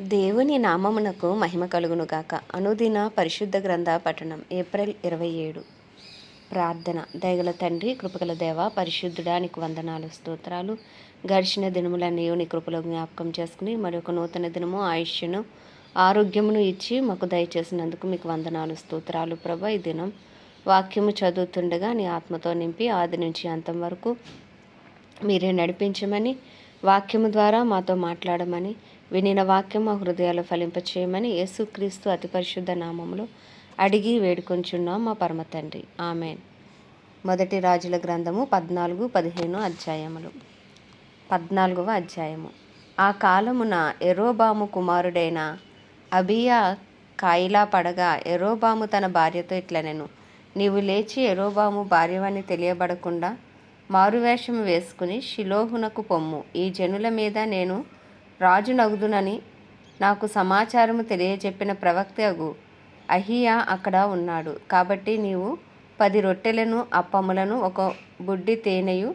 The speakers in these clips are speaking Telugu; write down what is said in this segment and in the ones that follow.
దేవుని నామమునకు మహిమ కలుగునుగాక అనుదిన పరిశుద్ధ గ్రంథ పఠనం ఏప్రిల్ ఇరవై ఏడు. ప్రార్థన. దయగల తండ్రి కృపగల దేవ పరిశుద్ధుడా నీకు వందనాలు స్తోత్రాలు. గడిచిన దినములన్నీ నీ కృపలో జ్ఞాపకం చేసుకుని మరొక నూతన దినము ఆయుష్ను ఆరోగ్యమును ఇచ్చి మాకు దయచేసినందుకు మీకు వందనాలు స్తోత్రాలు ప్రభ. ఈ దినం వాక్యము చదువుతుండగా నీ ఆత్మతో నింపి ఆది నుంచి అంతం వరకు మీరే నడిపించమని వాక్యము ద్వారా మాతో మాట్లాడమని వినిన వాక్యం మా హృదయాలు ఫలింపచేయమని యేసుక్రీస్తు అతి పరిశుద్ధ నామములు అడిగి వేడుకొంచున్నాం మా పరమ తండ్రి. ఆమెన్. మొదటి రాజుల గ్రంథము పద్నాలుగు పదిహేను అధ్యాయములు. పద్నాలుగవ అధ్యాయము. ఆ కాలమున ఎరోబాము కుమారుడైన అబియా కాయిలా పడగా ఎరోబాము తన భార్యతో ఇట్లనెను నీవు లేచి ఎరోబాము భార్యవని తెలియబడకుండా మారువేషం వేసుకుని షిలోహునకు పొమ్ము. ఈ జనుల మీద నేను రాజు నగుదునని నాకు సమాచారము తెలియజెప్పిన ప్రవక్తగు అహియా అక్కడ ఉన్నాడు. కాబట్టి నీవు పది రొట్టెలను అప్పములను ఒక బుడ్డి తేనెయు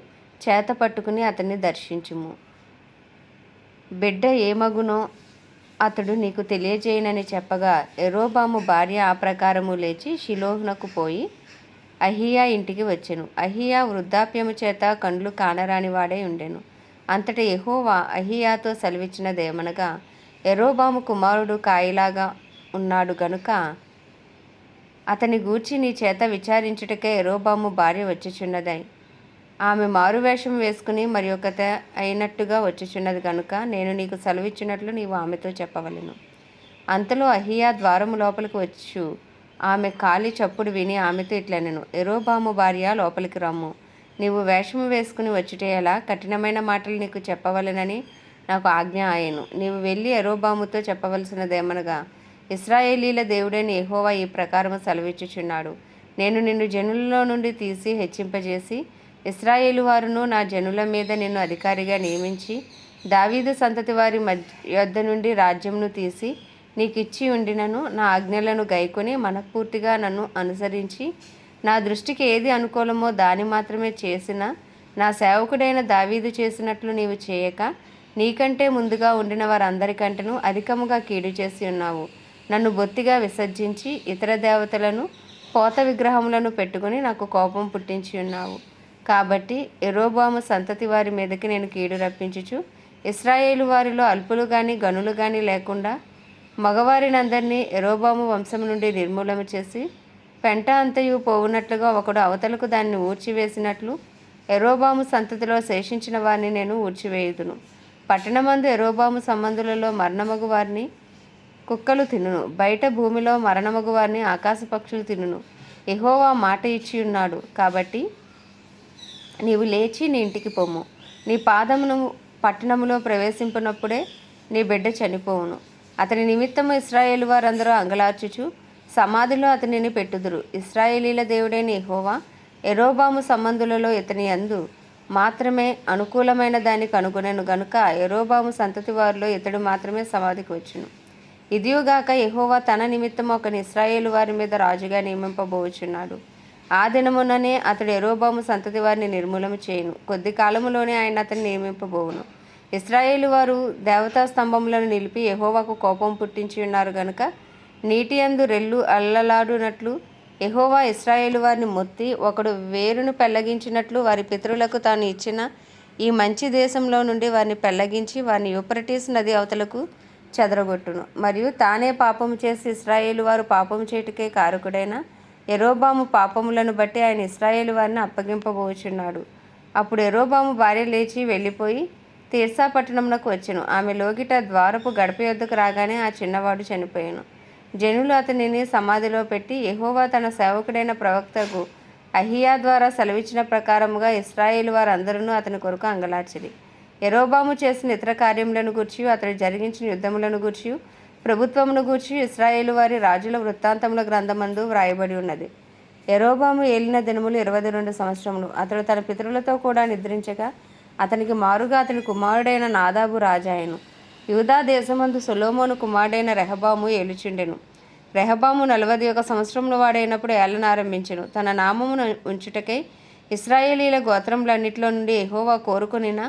చేత పట్టుకుని అతన్ని దర్శించుము. బిడ్డ ఏమగునో అతడు నీకు తెలియజేయనని చెప్పగా ఎరోబాము భార్య ఆ ప్రకారము లేచి షిలోహ్నకు పోయి అహియా ఇంటికి వచ్చెను. అహియా వృద్ధాప్యము చేత కండ్లు కానరాని వాడే ఉండెను. అంతట ఎహోవా అహియాతో సెలవిచ్చినదేమనగా ఎరోబాము కుమారుడు కాయిలాగా ఉన్నాడు గనుక అతని గూర్చి నీ చేత విచారించుటకే ఎరోబాము భార్య వచ్చుచున్నదై. ఆమె మారువేషం వేసుకుని మరి ఒకత అయినట్టుగా వచ్చుచున్నది కనుక నేను నీకు సెలవిచ్చినట్లు నీవు ఆమెతో చెప్పవలను. అంతలో అహియా ద్వారము లోపలికి వచ్చు ఆమె కాలి చప్పుడు విని ఆమెతో ఇట్లనెను ఎరోబాము భార్య లోపలికి రమ్ము. నీవు వేషము వేసుకుని వచ్చుటే ఎలా కఠినమైన మాటలు నీకు చెప్పవలెనని నాకు ఆజ్ఞ ఆయను నీవు వెళ్ళి ఎరోబాముతో చెప్పవలసినదేమనగా ఇస్రాయేలీల దేవుడైన ఎహోవా ఈ ప్రకారం సెలవిచ్చుచున్నాడు. నేను నిన్ను జనులలో నుండి తీసి హెచ్చింపజేసి ఇస్రాయేలు వారును నా జనుల మీద నిన్ను అధికారిగా నియమించి దావీదు సంతతి వారి మధ్య యొద్ద నుండి రాజ్యంను తీసి నీకిచ్చి ఉండినను నా ఆజ్ఞలను గైకొని మనఃపూర్తిగా నన్ను అనుసరించి నా దృష్టికి ఏది అనుకూలమో దాని మాత్రమే చేసిన నా సేవకుడైన దావీదు చేసినట్లు నీవు చేయక నీకంటే ముందుగా ఉండిన వారందరికంటను అధికముగా కీడు చేసి ఉన్నావు. నన్ను బొత్తిగా విసర్జించి ఇతర దేవతలను పోత విగ్రహములను పెట్టుకుని నాకు కోపం పుట్టించి ఉన్నావు. కాబట్టి ఎరోబాము సంతతి వారి మీదకి నేను కీడు రప్పించుచు ఇస్రాయేలు వారిలో అల్పులు కానీ గనులు కానీ లేకుండా మగవారినందరినీ ఎరోబాము వంశం నుండి నిర్మూలన చేసి పెంట అంతయు పోవునట్లుగా ఒకడు అవతలకు దాన్ని ఊడ్చివేసినట్లు ఎరోబాము సంతతిలో శేషించిన వారిని నేను ఊడ్చివేయుదును. పట్టణమందు ఎరోబాము సంబంధులలో మరణమగు వారిని కుక్కలు తినును. బయట భూమిలో మరణమగు వారిని ఆకాశ పక్షులు తినును. ఎహోవా మాట ఇచ్చి ఉన్నాడు. కాబట్టి నీవు లేచి నీ ఇంటికి పొమ్ము నీ పాదమును పట్టణములో ప్రవేశింపునప్పుడే నీ బిడ్డ చనిపోవును. అతని నిమిత్తము ఇస్రాయేల్ వారందరూ అంగలార్చుచు సమాధిలో అతనిని పెట్టుదురు. ఇస్రాయేలీల దేవుడైన ఎహోవా ఎరోబాము సంబంధులలో ఇతని అందు మాత్రమే అనుకూలమైన దాన్ని కనుగొనను. గనుక ఎరోబాము సంతతి వారిలో ఇతడు మాత్రమే సమాధికి వచ్చును. ఇదియుగాక ఎహోవా తన నిమిత్తం ఒకని ఇస్రాయేలు వారి మీద రాజుగా నియమింపబోచున్నాడు. ఆ దినముననే అతడు ఎరోబాము సంతతి వారిని నిర్మూలన చేయును. కొద్ది కాలములోనే ఆయన అతన్ని నియమింపబోవును. ఇస్రాయేలు వారు దేవతా స్తంభములను నిలిపి ఎహోవాకు కోపం పుట్టించి ఉన్నారు గనుక నీటి అందు రెల్లు అల్లలాడునట్లు ఎహోవా ఇస్రాయేలు వారిని మొత్తి ఒకడు వేరును పెళ్ళగించినట్లు వారి పితరులకు తాను ఇచ్చిన ఈ మంచి దేశంలో నుండి వారిని పెళ్ళగించి వారిని యూపరటీస్ నది అవతలకు చెదరగొట్టును. మరియు తానే పాపము చేసి ఇస్రాయేలు వారు పాపము చేటుకే కారకుడైన ఎరోబాము పాపములను బట్టి ఆయన ఇస్రాయేలు వారిని అప్పగింపబోచున్నాడు. అప్పుడు ఎరోబాము భార్య లేచి వెళ్ళిపోయి తీర్సా పట్టణంలోకి వచ్చెను. ఆమె లోగిట ద్వారపు గడప యొద్దకు రాగానే ఆ చిన్నవాడు చనిపోయాను. జనులు అతనిని సమాధిలో పెట్టి యహోవా తన సేవకుడైన ప్రవక్తకు అహియా ద్వారా సెలవిచ్చిన ప్రకారముగా ఇస్రాయేల్ వారందరూ అతని కొరకు అంగలార్చిరి. ఎరోబాము చేసిన ఇతర కార్యములను గూర్చి అతడు జరిగించిన యుద్ధములను గూర్చి ప్రభుత్వమును గూర్చి ఇస్రాయేలు వారి రాజుల వృత్తాంతముల గ్రంథమందు వ్రాయబడి ఉన్నది. ఎరోబాము ఏలిన దినములు ఇరవై రెండు సంవత్సరములు. అతడు తన పితరులతో కూడా నిద్రించగా అతనికి మారుగా అతని కుమారుడైన నాదాబు రాజాయను యూదా దేశమందు సొలోమోను కుమారుడైన రెహబాము ఏలుచుండెను. రెహబాము నలభై ఒక సంవత్సరంలో వాడైనప్పుడు ఏలనారంభించెను తన నామమును ఉంచుటకై ఇస్రాయేలీల గోత్రములన్నిటిలో నుండి ఎహోవా కోరుకునిన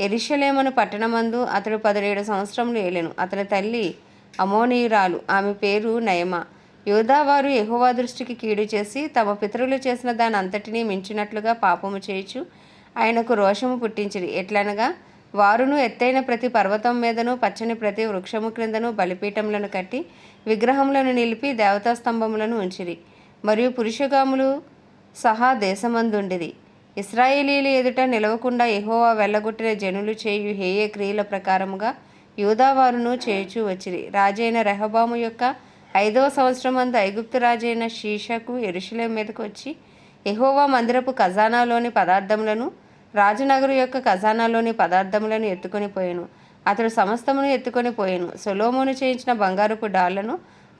ఎరిషలేమను పట్టణమందు అతడు పదిహేడు సంవత్సరములు ఏలెను. అతని తల్లి అమోనీయురాలు. ఆమె పేరు నయమ. యోధావారు ఎహోవా దృష్టికి కీడు చేసి తమ పితరులు చేసిన దాని అంతటినీ మించినట్లుగా పాపము చేయుచు ఆయనకు రోషము పుట్టించిరి. ఎట్లనగా వారును ఎత్తైన ప్రతి పర్వతం మీదను పచ్చని ప్రతి వృక్షము క్రిందను బలిపీఠములను కట్టి విగ్రహములను నిలిపి దేవతా స్తంభములను ఉంచిరి. మరియు పురుషగాములు సహా దేశమందుండిది ఇస్రాయేలీలు ఎదుట నిలవకుండా ఎహోవా వెళ్ళగొట్టిన జనులు చేయు హేయ క్రియల ప్రకారముగా యూదావారును చేయుచూ వచ్చిరి. రాజైన రెహబాము యొక్క ఐదవ సంవత్సరమందు ఐగుప్తు రాజైన షీషకు ఎరుషలేం మీదకు వచ్చి ఎహోవా మందిరపు ఖజానాలోని పదార్థములను రాజనగరు యొక్క ఖజానాలోని పదార్థములను ఎత్తుకొని పోయాను. అతడు సమస్తమును ఎత్తుకొని పోయాను. సొలోమోను చేయించిన బంగారపు డాళ్ళను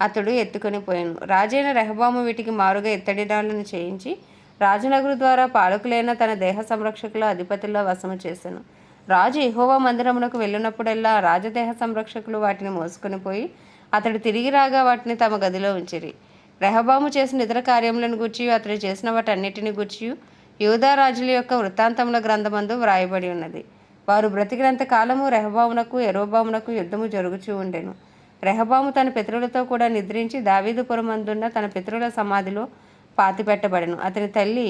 అతడు ఎత్తుకొని పోయాను. రాజైన రెహబాము వీటికి మారుగా ఎత్తడి డాళ్ళను చేయించి రాజనగరు ద్వారా పాలకులైన తన దేహ సంరక్షకుల అధిపతుల్లో వశము చేశాను రాజు ఎహోవా మందిరమునకు వెళ్ళినప్పుడల్లా రాజదేహ సంరక్షకులు వాటిని మోసుకొని పోయి అతడు తిరిగి రాగా వాటిని తమ గదిలో ఉంచిరి. రెహబాము చేసిన ఇతర కార్యములను గూర్చి అతడు చేసిన వాటన్నిటిని గుర్చి యూదారాజుల యొక్క వృత్తాంతముల గ్రంథమందు వ్రాయబడి ఉన్నది. వారు బ్రతికినంత కాలము రెహబామునకు ఎరోబామునకు యుద్ధము జరుగుచూ ఉండెను. రెహబాము తన పితరులతో కూడా నిద్రించి దావీదుపురమందున్న తన పితరుల సమాధిలో పాతిపెట్టబడెను. అతని తల్లి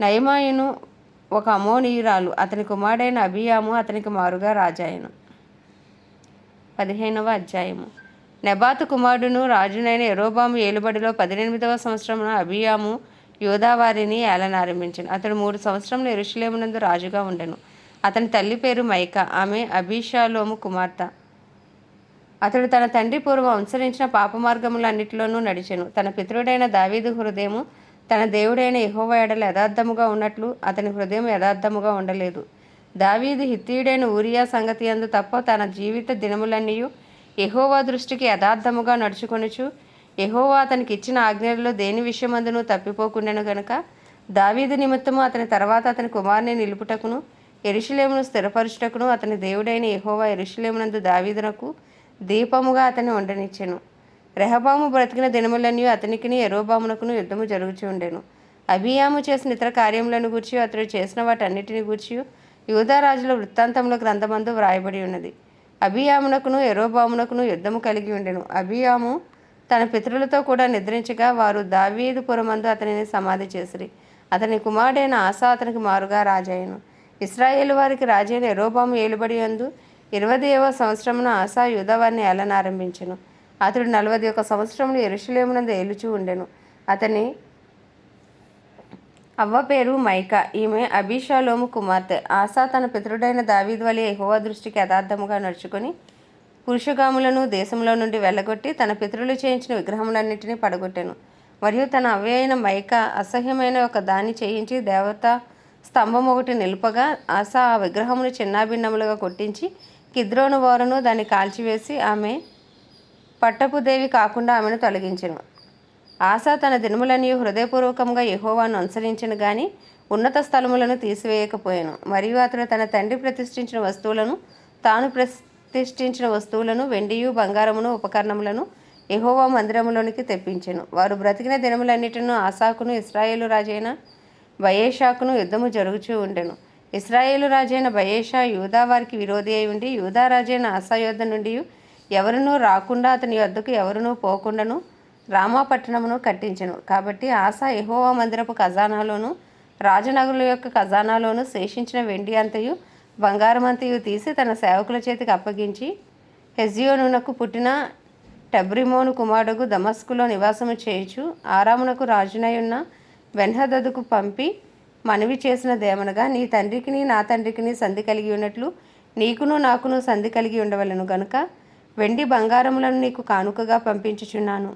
నయమాయును ఒక అమోనీయురాలు. అతని కుమారుడైన అభియాము అతనికి మారుగా రాజాయను. పదిహేనవ అధ్యాయము. నెబాతు కుమారుడును రాజునైన ఎరోబాము ఏలుబడిలో పద్దెనిమిదవ సంవత్సరమున అభియాము యోధావారిని ఏలనారంభించను అతడు మూడు సంవత్సరములు ఎరుషులేమునందు రాజుగా ఉండెను. అతని తల్లి పేరు మైక ఆమె అభిషాలోము కుమార్తె. అతడు తన తండ్రి పూర్వం అనుసరించిన పాప మార్గములన్నిటిలోనూ నడిచెను. తన పితరుడైన దావీదు హృదయము తన దేవుడైన యెహోవా ఎడల యథార్థముగా ఉన్నట్లు అతని హృదయం యథార్థముగా ఉండలేదు. దావీదు హిత్తీయుడైన ఊరియా సంగతి అందు తప్ప తన జీవిత దినములన్నీ ఎహోవా దృష్టికి యథార్థముగా నడుచుకొనుచు యహోవా అతనికి ఇచ్చిన ఆజ్ఞలలో దేని విషయమందును తప్పిపోకుండాను గనక? దావీదు నిమిత్తము అతని తర్వాత అతని కుమారుని నిలుపుటకును ఎరుషులేమును స్థిరపరచుటకును అతని దేవుడైన యహోవా ఎరుషులేమునందు దావీదునకు దీపముగా అతని ఉండనిచ్చెను. రెహబాము బ్రతికిన దినములన్నీ అతనికిని ఎరోబామునకును యుద్ధము జరుగుచూ ఉండెను. అభియాము చేసిన ఇతర కార్యములను గూర్చి అతడు చేసిన వాటన్నిటిని గూర్చి యూదారాజుల వృత్తాంతముల గ్రంథమందు వ్రాయబడి ఉన్నది. అభియామునకును ఎరోబామునకును యుద్ధము కలిగి ఉండెను. అభియాము తన పితరులతో కూడా నిద్రించగా వారు దావీదు పురమందు అతనిని సమాధి చేసిరి. అతని కుమారుడైన ఆసా అతనికి మారుగా రాజాయను ఇస్రాయేలు వారికి రాజైన ఎరోబాము ఏలుబడి అందు ఇరవదేవ సంవత్సరమున ఆసా యూదవారిని ఏలనారంభించెను. అతడు నలభై ఒక సంవత్సరములు ఎరుషులేమునందు ఏలుచూ ఉండెను. అతని అవ్వ పేరు మైకా. ఈమె అభిషాలోము కుమార్తె. ఆసా తన పితరుడైన దావీద్ వలె యెహోవా దృష్టికి యథార్థముగా నడుచుకొని పురుషగాములను దేశంలో నుండి వెళ్ళగొట్టి తన పితరులు చేయించిన విగ్రహములన్నింటినీ పడగొట్టాను. మరియు తన అవ్యయన మైక అసహ్యమైన ఒక దాన్ని చేయించి దేవత స్తంభం ఒకటి నిలుపగా ఆశ ఆ విగ్రహమును చిన్నాభిన్నములుగా కొట్టించి కిద్రోను వారును దాన్ని కాల్చివేసి ఆమె పట్టపుదేవి కాకుండా ఆమెను తొలగించను. ఆశా తన దినములని హృదయపూర్వకంగా యహోవాను అనుసరించను కానీ ఉన్నత స్థలములను తీసివేయకపోయాను. మరియు అతడు తన తండ్రి ప్రతిష్ఠించిన వస్తువులను తాను ప్రతిష్ఠించిన వస్తువులను వెండియు బంగారమును ఉపకరణములను ఎహోవా మందిరములోనికి తెప్పించెను. వారు బ్రతికిన దినములన్నిటిను ఆసాకును ఇస్రాయేలు రాజైన బయేషాకును యుద్ధము జరుగుచూ ఉండెను. ఇస్రాయేలు రాజైన బయేషా యూదా వారికి విరోధి అయి ఉండి యూదా రాజైన ఆసా యొద్ద నుండి ఎవరునూ రాకుండా అతని యొద్దకు ఎవరునూ పోకుండాను రామా పట్టణమును కట్టించెను. కాబట్టి ఆసా ఎహోవా మందిరపు ఖజానాలోను రాజనగరుల యొక్క ఖజానాలోను శేషించిన వెండి అంతయు బంగారమంతయు తీసి తన సేవకుల చేతికి అప్పగించి హెజియోనునకు పుట్టిన టబ్రిమోను కుమారుడుకు దమస్కులో నివాసము చేయుచు ఆరామునకు రాజునయున్న వెన్హదదుకు పంపి మనవి చేసిన దేవనగా నీ తండ్రికిని నా తండ్రికిని సంధి కలిగి ఉన్నట్లు నీకును నాకును సంధి కలిగి ఉండవలను గనుక వెండి బంగారములను నీకు కానుకగా పంపించుచున్నాను.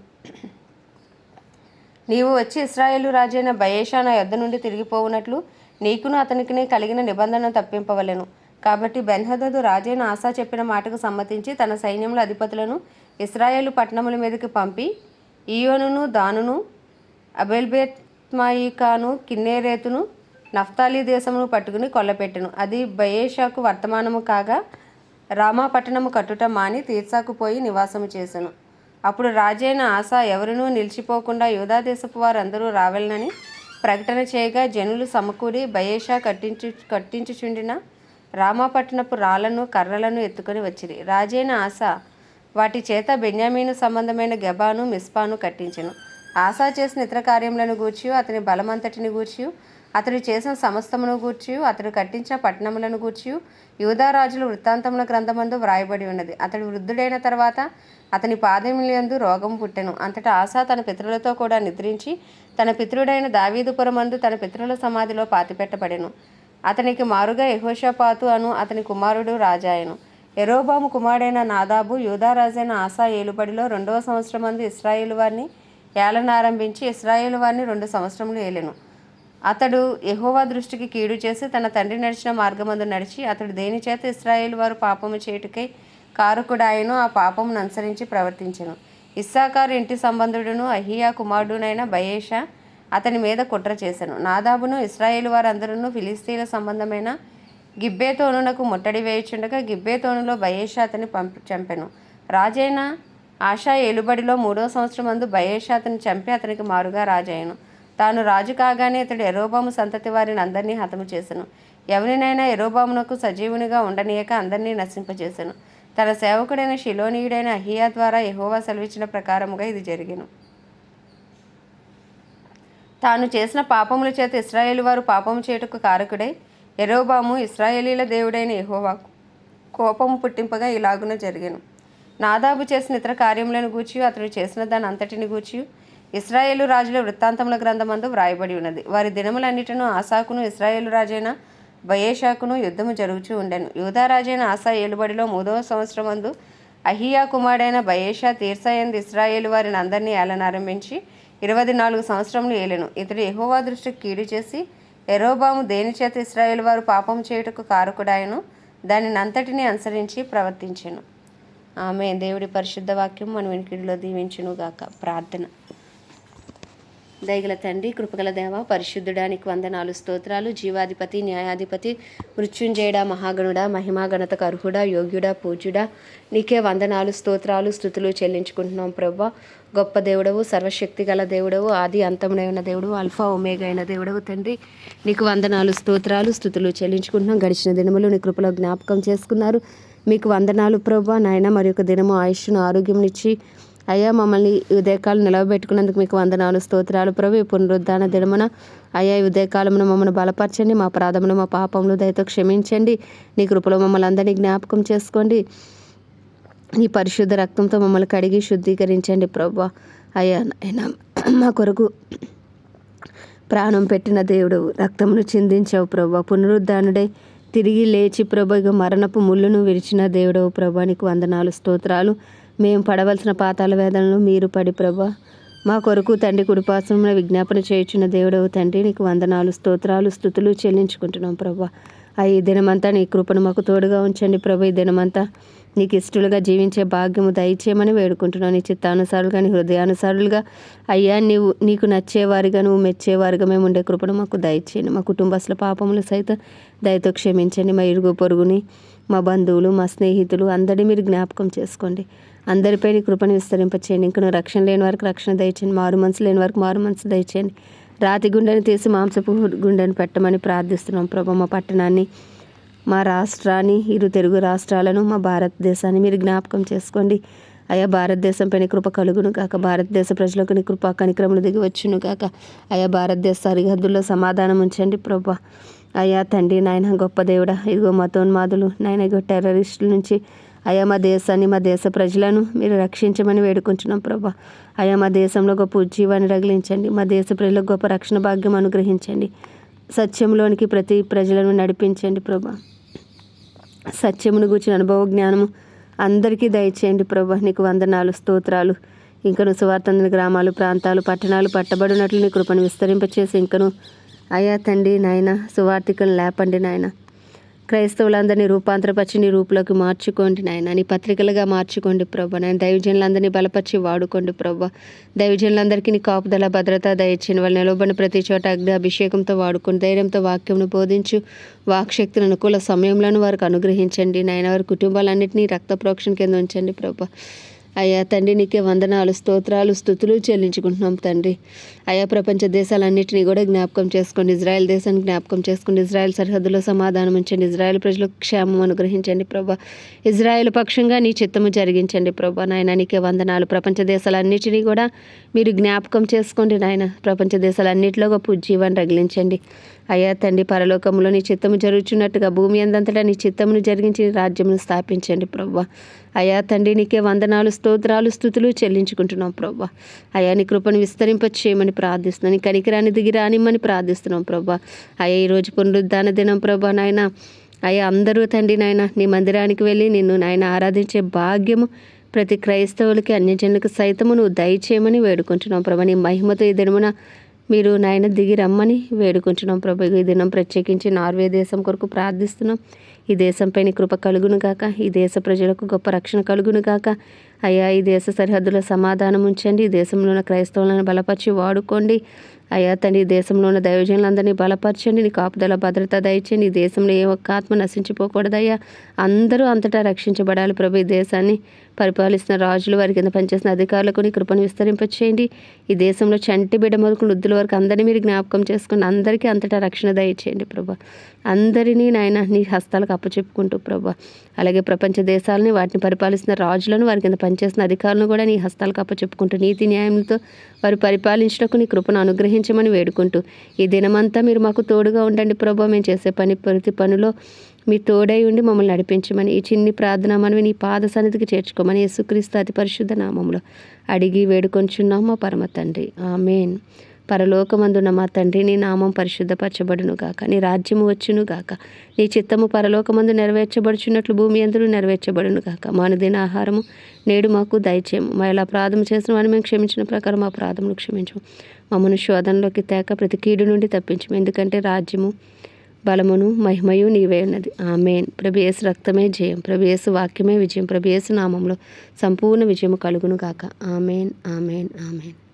నీవు వచ్చి ఇస్రాయేలు రాజైన బయేషా నా యొద్ద నుండి తిరిగిపోవునట్లు నీకును అతనికిని కలిగిన నిబంధన తప్పింపవలెను. కాబట్టి బెన్హదదు రాజైన ఆశా చెప్పిన మాటకు సమ్మతించి తన సైన్యముల అధిపతులను ఇస్రాయేలు పట్టణముల మీదకి పంపి ఈయోనును దానును అబెల్బెత్మాయికాను కిన్నేరేతును నఫ్తాలి దేశమును పట్టుకుని కొల్లపెట్టెను. అది బయేషాకు వర్తమానము కాగా రామా పట్టణము కట్టుట మాని తీర్చాకు పోయి నివాసము చేసెను. అప్పుడు రాజైన ఆశ ఎవరినూ నిలిచిపోకుండా యూదా దేశపు వారందరూ రావెలనని ప్రకటన చేయగా జనులు సమకూరి బయేషా కట్టించు కట్టించుచుండిన రామాపట్నపు రాళ్ళను కర్రలను ఎత్తుకొని వచ్చిరి. రాజైన ఆశ వాటి చేత బెన్యామీను సంబంధమైన గెబాను మిస్పాను కట్టించెను. ఆశా చేసిన ఇతర కార్యములను గూర్చి అతని బలమంతటిని గూర్చి అతడు చేసిన సమస్తమును గూర్చి అతడు కట్టించిన పట్టణములను గూర్చి యూదారాజుల వృత్తాంతముల గ్రంథమందు వ్రాయబడి ఉన్నది. అతడు వృద్ధుడైన తర్వాత అతని పాదములందు రోగం పుట్టెను. అంతటా ఆశా తన పితరులతో కూడా నిద్రించి తన పితరుడైన దావీదుపురమందు తన పితరుల సమాధిలో పాతిపెట్టబడెను. అతనికి మారుగా యహోషపాతు అను అతని కుమారుడు రాజాయను. ఎరోబాము కుమారుడైన నాదాబు యూదారాజైన ఆశా ఏలుబడిలో రెండవ సంవత్సరం మంది ఇస్రాయేల్ వారిని ఏలనారంభించి ఇస్రాయేలు వారిని రెండు సంవత్సరములు ఏలెను. అతడు ఎహోవా దృష్టికి కీడు చేసి తన తండ్రి నడిచిన మార్గమందు నడిచి అతడు దేని చేత ఇస్రాయేల్ వారు పాపము చేయుటకై కారకుడాయను ఆ పాపమును అనుసరించి ప్రవర్తించను. ఇస్సాకారు ఇంటి సంబంధుడును అహియా కుమారుడునైన బయేషా అతని మీద కుట్ర చేశాను నాదాబును ఇస్రాయేల్ వారందరూ ఫిలిస్తీన్ల సంబంధమైన గిబ్బేతోనునకు ముట్టడి వేయుచుండగా గిబ్బేతోనులో బయేషా అతని పంప చంపెను. రాజైన ఆశా ఏలుబడిలో మూడో సంవత్సరం మందు బయేషా అతని చంపి అతనికి మారుగా రాజాయను తాను రాజు కాగానే ఇతడు ఎరోబాము సంతతి వారిని అందరినీ హతము చేశాను ఎవరినైనా ఎరోబామునకు సజీవునిగా ఉండనీయక అందరినీ నశింపజేశాను తన సేవకుడైన శిలోనీయుడైన అహియా ద్వారా ఎహోవా సెలవిచ్చిన ప్రకారముగా ఇది జరిగిను. తాను చేసిన పాపముల చేత ఇస్రాయేలు వారు పాపము చేయుటకు కారకుడై ఎరోబాము ఇస్రాయేలీల దేవుడైన యెహోవాకు కోపము పుట్టింపగా ఇలాగున జరిగాను. నాదాబు చేసిన ఇతర కార్యములను గూర్చి అతడు చేసిన దాని అంతటిని గూర్చి ఇస్రాయేలు రాజుల వృత్తాంతముల గ్రంథమందు వ్రాయబడి ఉన్నది. వారి దినములన్నిటిను ఆసాకును ఇస్రాయేలు రాజైన బయేషాకును యుద్ధము జరుగుచూ ఉండెను. యూదారాజైన ఆసా ఏలుబడిలో మూడవ సంవత్సరం అందు అహియా కుమారుడైన బయేషా తీర్సయందు ఇస్రాయేలు వారిని అందరినీ ఏలనారంభించి ఇరవై నాలుగు సంవత్సరములు ఏలెను. ఇతడు ఎహోవా దృష్టికి కీడు చేసి ఎరోబాము దేని చేత ఇస్రాయేల్ వారు పాపం చేయుటకు కారకుడాయను దానిని అంతటిని అనుసరించి ప్రవర్తించెను. ఆమె దేవుడి పరిశుద్ధ వాక్యం మన వెనుకిడిలో దీవించునుగాక. ప్రార్థన. దయగల తండ్రి కృపగల దేవ పరిశుద్ధుడానికి వందనాలు స్తోత్రాలు జీవాధిపతి న్యాయాధిపతి మృత్యుంజయుడ మహాగణుడ మహిమా గణతకు యోగ్యుడ పూజ్యుడ నీకే వందనాలు స్తోత్రాలు స్థుతులు చెల్లించుకుంటున్నాం ప్రభా. గొప్ప దేవుడవు సర్వశక్తి గల దేవుడవు ఆది అంతమునై ఉన్న దేవుడు అల్ఫా ఒమేగా అయిన దేవుడవు తండ్రి. నీకు వందనాలు స్తోత్రాలు స్థుతులు చెల్లించుకుంటున్నాం. గడిచిన దినములు నీ కృపలో జ్ఞాపకం చేసుకున్నారు. మీకు వందనాలు ప్రభా. నాయన మరి ఒక దినము ఆయుష్ను ఆరోగ్యం ఇచ్చి అయ్యా మమ్మల్ని ఉదయకాలం నిలవబెట్టుకున్నందుకు మీకు వందనాలు స్తోత్రాలు. ప్రభు పునరుద్ధాన దినమున అయ్యా ఈ ఉదయకాలమున మమ్మల్ని బలపరచండి మా ప్రాధములు మా పాపములు దయతో క్షమించండి. నీ కృపలో మమ్మల్ని అందరినీ జ్ఞాపకం చేసుకోండి. ఈ పరిశుద్ధ రక్తంతో మమ్మల్ని కడిగి శుద్ధీకరించండి ప్రభు. అయ్యా నాయన మా కొరకు ప్రాణం పెట్టిన దేవుడు రక్తమును చిందించావు ప్రభు. పునరుద్ధానుడై తిరిగి లేచి ప్రభు ఇక మరణపు ముళ్ళును విరిచిన దేవుడవు ప్రభు. నీకు వందనాలు స్తోత్రాలు. మేము పడవలసిన పాతాల వేదనలు మీరు పడి ప్రభా మా కొరకు తండ్రి కుడిపాసమున విజ్ఞాపన చేయుచున్న దేవుడవు తండ్రి నీకు వందనాలు స్తోత్రాలు స్థుతులు చెల్లించుకుంటున్నాం ప్రభా. ఆ ఈ దినమంతా నీ కృపను మాకు తోడుగా ఉంచండి ప్రభు. ఈ దినమంతా నీకు ఇష్టలుగా జీవించే భాగ్యము దయచేయమని వేడుకుంటున్నాను నీ చిత్తానుసారులుగా నీ హృదయానుసారులుగా అయ్యా నీవు నీకు నచ్చేవారిగా నువ్వు మెచ్చేవారిగా మేము ఉండే కృపను మాకు దయచేయండి. మా కుటుంబస్తుల పాపములు సైతం దయతో క్షమించండి. మా ఇరుగు పొరుగుని మా బంధువులు మా స్నేహితులు అందరినీ మీరు జ్ఞాపకం చేసుకోండి. అందరిపై నీ కృపను విస్తరింపచేయండి. ఇంకను రక్షణ లేని వారికి రక్షణ దయచేయండి. మారు మనసు లేని వారికి మారు మనసు దయచేయండి. రాతి గుండెని తీసి మాంసపు గుండెని పెట్టమని ప్రార్థిస్తున్నాం ప్రభు. మా పట్టణాన్ని మా రాష్ట్రాన్ని ఇరు తెలుగు రాష్ట్రాలను మా భారతదేశాన్ని మీరు జ్ఞాపకం చేసుకోండి. అయా భారతదేశం పైన కృప కలుగును కాక భారతదేశ ప్రజలకు నీ కృప కనిక్రమలు దిగి వచ్చును కాక అయా భారతదేశ సరిహద్దుల్లో సమాధానం ఉంచండి ప్రభా. అయా తండ్రి నాయన గొప్ప దేవుడా. ఇదిగో మతోన్మాదులు నాయన ఇగో టెర్రరిస్టుల నుంచి అయా మా దేశాన్ని మా దేశ ప్రజలను మీరు రక్షించమని వేడుకుంటున్నాం ప్రభా. అయా మా దేశంలో గొప్ప ఉజ్జీవాన్ని రగిలించండి. మా దేశ ప్రజలకు గొప్ప రక్షణ భాగ్యం అనుగ్రహించండి. సత్యంలోనికి ప్రతి ప్రజలను నడిపించండి ప్రభా. సత్యమును గూర్చిన అనుభవ జ్ఞానము అందరికీ దయచేయండి ప్రభా. నీకు వందనాలు స్తోత్రాలు ఇంకను సువార్తందిన గ్రామాలు ప్రాంతాలు పట్టణాలు పట్టబడినట్లు నీ కృపను విస్తరింపచేసి ఇంకను అయా తండ్రి నాయన సువార్థికను లేపండి నాయన. క్రైస్తవులందరినీ రూపాంతరపరిచి నీ రూపులోకి మార్చుకోండి నాయన. నీ పత్రికలుగా మార్చుకోండి ప్రభు నాయన. దైవజనులందరినీ బలపరిచి వాడుకోండి ప్రభా. దైవజనులందరికీ నీ కాపుదల భద్రత దయచేయండి వాళ్ళు నిలబడిన ప్రతి చోట అగ్ని అభిషేకంతో వాడుకోండి. ధైర్యంతో వాక్యంను బోధించు. వాక్శక్తిని అనుకూల సమయంలోనూ వారికి అనుగ్రహించండి నాయన. వారి కుటుంబాలన్నింటినీ రక్త ప్రోక్షణ కింద ఉంచండి ప్రభు. అయ్యా తండ్రి నీకే వందనాలు స్తోత్రాలు స్థుతులు చెల్లించుకుంటున్నాం తండ్రి. అయా ప్రపంచ దేశాలన్నింటినీ కూడా జ్ఞాపకం చేసుకోండి ఇజ్రాయెల్ దేశాన్ని జ్ఞాపకం చేసుకోండి ఇజ్రాయెల్ సరిహద్దులో సమాధానం ఉంచండి ఇజ్రాయెల్ ప్రజలకు క్షేమం అనుగ్రహించండి ప్రభా. ఇజ్రాయెల్ పక్షంగా నీ చిత్తము జరిగించండి ప్రభా. నాయన నీకే వందనాలు. ప్రపంచ దేశాలన్నింటినీ కూడా మీరు జ్ఞాపకం చేసుకోండి నాయన. ప్రపంచ దేశాలన్నింటిలో గొప్ప ఉజ్జీవాన్ని రగిలించండి. అయ్యా తండ్రి పరలోకంలో నీ చిత్తము జరుగుచున్నట్టుగా భూమి అందంతటా నీ చిత్తమును జరిగించి రాజ్యమును స్థాపించండి ప్రవ్వ. అయా తండ్రి నీకే వందనాలు స్తోత్రాలు స్థుతులు చెల్లించుకుంటున్నాం ప్రవ్వ. అయా నీ కృపను విస్తరింప చేయమని ప్రార్థిస్తున్నాను నీ కనికిరాని దిగి రానిమ్మని ప్రార్థిస్తున్నాం ప్రవ్వ. అయ్యా ఈరోజు పునరుద్ధాన దినం ప్రభా నాయన. అయ్యా అందరూ తండ్రి నాయన నీ మందిరానికి వెళ్ళి నిన్ను నాయన ఆరాధించే భాగ్యము ప్రతి క్రైస్తవులకి అన్యజనులకు సైతము నువ్వు దయచేయమని వేడుకుంటున్నాం ప్రభా నీ మహిమతో ఈ దినమున మీరు నాయన దిగి రమ్మని వేడుకుంటున్నాం ప్రభు. ఈ దినం ప్రత్యేకించి నార్వే దేశం కొరకు ప్రార్థిస్తున్నాం. ఈ దేశంపై కృప కలుగును గాక. ఈ దేశ ప్రజలకు గొప్ప రక్షణ కలుగును గాక. అయ్యా ఈ దేశ సరిహద్దుల సమాధానం ఉంచండి. ఈ దేశంలో ఉన్న క్రైస్తవులను బలపరిచి వాడుకోండి. అయ్యా తండ్రి దేశంలో ఉన్న దైవజనులందరినీ బలపరచండి. నీ కాపుదల భద్రత దయచండి ఈ దేశంలో ఏ ఒక్క ఆత్మ నశించిపోకూడదయ్యా. అందరూ అంతటా రక్షించబడాలి ప్రభు. ఈ దేశాన్ని పరిపాలిస్తున్న రాజులు వారి కింద పనిచేసిన అధికారులకు నీ కృపను విస్తరింపచేయండి. ఈ దేశంలో చంటి బిడ్డ మొదలు వృద్ధుల వరకు అందరినీ మీరు జ్ఞాపకం చేసుకుని అందరికీ అంతటా రక్షణ దయచేయండి ప్రభా. అందరినీ నాయన నీ హస్తాలకు అప్పచెప్పుకుంటూ ప్రభా. అలాగే ప్రపంచ దేశాలని వాటిని పరిపాలిస్తున్న రాజులను వారి కింద పనిచేసిన అధికారులను కూడా నీ హస్తాలకు అప్పచెప్పుకుంటూ నీతి న్యాయంతో వారు పరిపాలించడానికి నీ కృపను అనుగ్రహించమని వేడుకుంటూ ఈ దినమంతా మీరు మాకు తోడుగా ఉండండి ప్రభా. మేము చేసే పని ప్రతి పనిలో మీ తోడై ఉండి మమ్మల్ని నడిపించమని ఈ చిన్ని ప్రార్థన మనవి నీ పాద సన్నిధికి చేర్చుకోమని యేసుక్రీస్తు అతి పరిశుద్ధ నామంలో అడిగి వేడుకొంచున్నాం మా పరమ తండ్రి. ఆమెన్. పరలోకమందున్న మా తండ్రి నీ నామం పరిశుద్ధపరచబడును గాక. నీ రాజ్యము వచ్చును గాక. నీ చిత్తము పరలోకమందు నెరవేర్చబడుచున్నట్లు భూమి అందరూ నెరవేర్చబడును గాక. మానదిన ఆహారము నేడు మాకు దయచేయము. మా ఇలా ప్రాధం చేసిన వారిని మేము క్షమించిన ప్రకారం మా ప్రాధమును క్షమించము. మమ్మను శోధనలోకి తేక ప్రతి కీడు నుండి తప్పించము. ఎందుకంటే రాజ్యము బలమును మహిమయు నీవే ఉన్నది. ఆమెన్. ప్రభేసు రక్తమే జయం. ప్రభేసు వాక్యమే విజయం. ప్రభేసు నామంలో సంపూర్ణ విజయము కలుగును గాక. ఆమెన్. ఆమెన్. ఆమెన్.